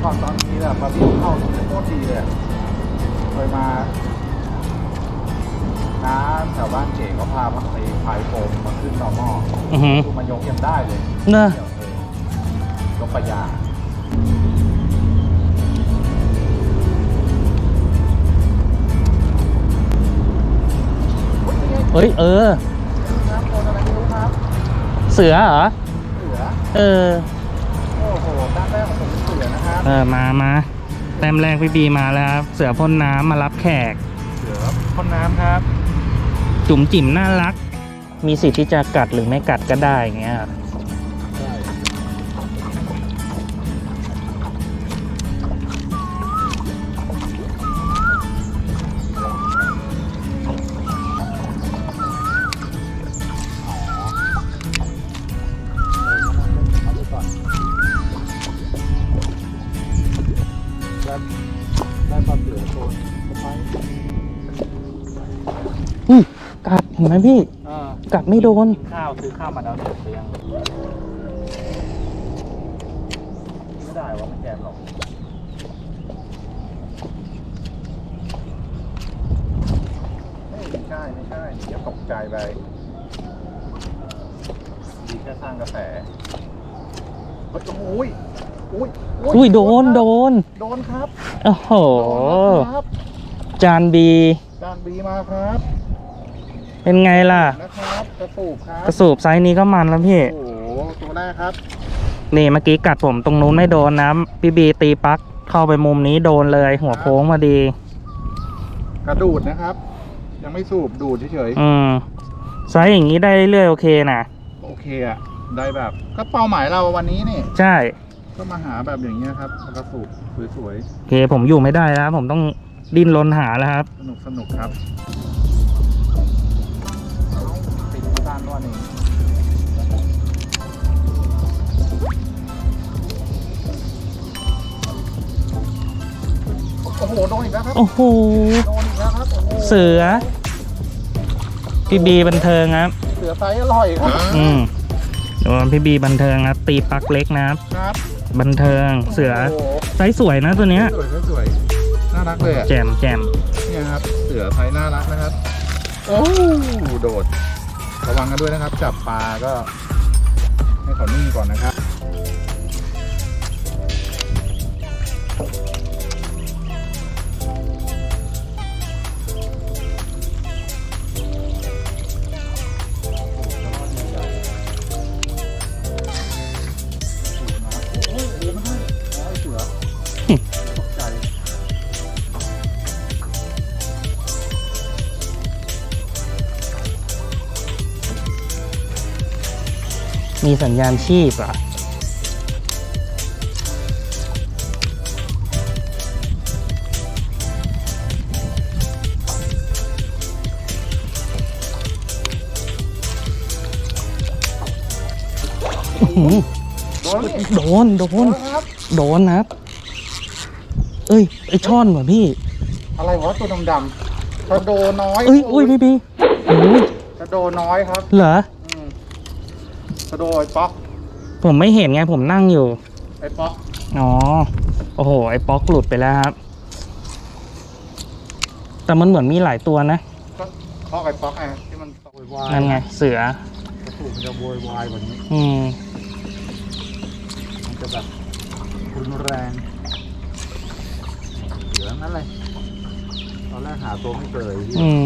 ช็อตตอนนี้แบบปลาเบี้ยวเข้าตรงนี้โคตรดีเลยเคยมาน้าแถวบ้านเจ๋เขาพาไปพายโฟมมาขึ้นต่อหม้ออือหือ คือมายกยังได้เลยเนอะเดี๋ยวเออยกปลายาเฮ้ยเออ ครับโดนอะไรไม่รู้ครับเสือเหรอเสือ เออโอ้ เออมามาแต้มแรกพี่บีมาแล้วครับเสือพ่นน้ำมารับแขก เสือพ่นน้ำครับ จุ๋มจิ๋มน่ารัก มีสิทธิ์ที่จะกัดหรือไม่กัดก็ได้อย่างเงี้ยครับ อุ้ยกัดเห็นไหมพี่ อ่ากัดไม่โดน ข้าวซื้อข้าวมาแล้วเสร็จหรือยังไม่ได้ว่ามันแกนหรอกไม่ใช่ไม่ใช่เดี๋ยวตกใจไปดีแค่สร้างกระแสเฮ้ยโอ้ยอุ้ยอุ้ยโดนโดนโดนครับโอ้โห โดนครับจานบีจานบีมาครับ เป็นไงล่ะ นะครับกระสูบครับกระสูบไซส์นี้ก็มันแล้วพี่ โอ้โหตัวแรกครับ นี่เมื่อกี้กัดผมตรงนู้นไม่โดนนะพี่บีตีปลั๊กเข้าไปมุมนี้โดนเลย หัวโค้งมาดี กระดูดนะครับ ยังไม่สูบดูดเฉยอืมไซส์อย่างนี้ได้เรื่อยๆโอเคนะๆโอเคอะได้แบบก็เป้าหมายเราวันนี้นี่ใช่ ก็มาหาแบบอย่างเงี้ยครับกระสูบสวยโอเคผมอยู่ไม่ได้แล้วผมต้องดิ้นรนหาแล้วครับ ๆสนุกสนุกครับ อีกแล้วครับโอ้โหโดนอีกแล้วครับโอ้โห เสือพี่บีบันเทิงครับ เสือไซส์อร่อยครับอืมโดนพี่บีบันเทิงครับตีปลั๊กเล็กนะครับ ครับบันเทิงเสือโโหไซส์สวยนะตัวเนี้ย สวยสวยน่ารักเลยอะแจมแจมเนี่ยครับ เสือไซส์น่ารักนะครับ โอ้โดด ระวังกันด้วยนะครับ จับปลาก็ ให้เขานิ่งก่อนนะครับ มีสัญญาณชีพเหรอะโดนนี่โดนโดโดนนครับโดนนะครับ เอ้ย ไอช่อนว่ะพี่ อะไรวะตัวดำๆกระโดน้อย เอ้ยอุ้ยพี่บีโอ้ยกระโดน้อยครับ เหรออืม กระโดไอ้ป๊อกผมไม่เห็นไงผมนั่งอยู่ ไอ้ป๊อกอ๋อ โอ้โห ไอป๊อกหลุดไปแล้วครับ แต่มันเหมือนมีหลายตัวนะก็เพราะไอ้ป๊อกไงที่มันโวยวายนั่นไง เสือกระสูบมันจะโวยวายกว่านี้อืมมันจะแบบรุนแรงเหลือนั่นเลยตอนแรกหาตัวไม่เจอที่อืม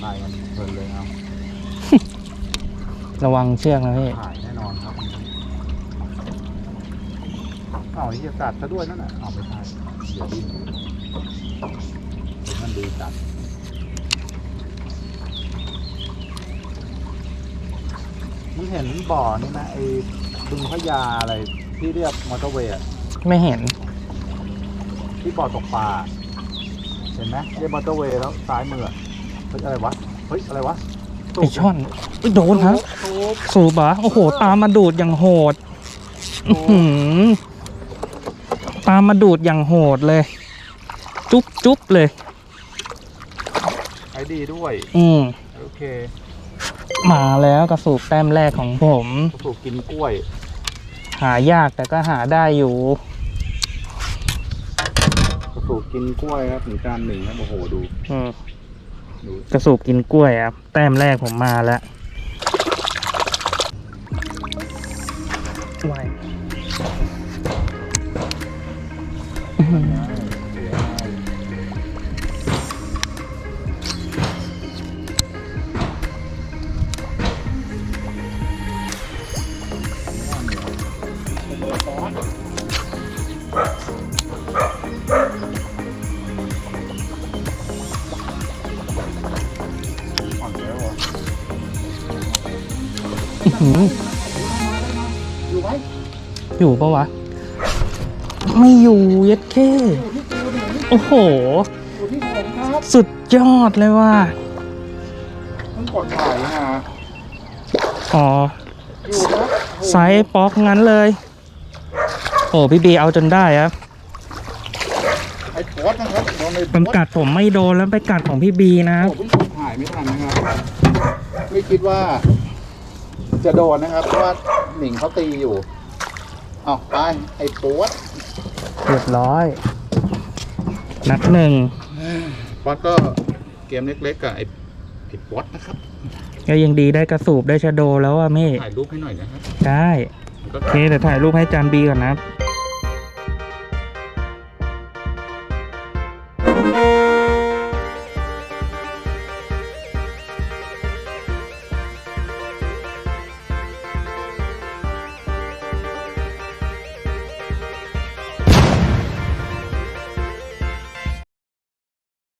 ไล่กันเพลินเลยเอา ระวังเชือกนะพี่ถ่ายแน่นอนครับเอาไอ้เหี้ยกัดซะด้วยนั่นน่ะเอาไม่ใช่เดี๋ยวดิ้นเห็นมันดีจัดนี่เห็นบ่อนี่นะไอ้บึงพระยาอะไรที่เรียกมอเตอร์เวย์อะไม่เห็น ที่บ่อตกปลาเห็นไหมเรียกมอเตอร์เวย์แล้วซ้ายมืออะเฮ้ยอะไรวะเฮ้ยอะไรวะ ไอช่อนเอ้ยโดนครับสูบสูบเหรอโอ้โห ตามมาดูดอย่างโหดอื้อหือตามมาดูดอย่างโหดเลย จุ๊บจุ๊บเลยไอดีด้วย อืมโอเค มาแล้วกระสูบแต้มแรกของผมสูบกินกล้วย หายากแต่ก็หาได้อยู่สูบกินกล้วยครับถึงจานหนึ่งครับโอ้โหดู อืมดู กระสูบกินกล้วยครับ แต้มแรกผมมาแล้วไหว อื้อหืออยู่ไหมอยู่ปะวะ ไม่อยู่เย็ดแค่อยู่ที่กูเนี่ยนี่โอ้โห อยู่ที่ผมครับสุดยอดเลยว่ะต้องกดถ่ายนะอ๋ออยู่ครับโอ้โหไซส์ป๊อกงั้นเลย โอ้พี่บีเอาจนได้ครับ ไอ้โพสนะครับโดนไอ้โพมันสกัดผมไม่โดนแล้วไปกัดของพี่บีนะโอ้ผมกดถ่ายไม่ทันนะครับ ไม่คิดว่า จะโดนนะครับ เพราะว่าหนิงเขาตีอยู่เอาไปไอ้โพสเรียบร้อย นัดหนึ่งโพสก็เกมเล็กๆกับไอ้ไอ้โพสนะครับก็ยังดีได้กระสูบได้ชะโดแล้วอะเม่ถ่ายรูปให้หน่อยนะครับได้ก็โอเคเดี๋ยวถ่ายรูปให้จานบีก่อนนะครับ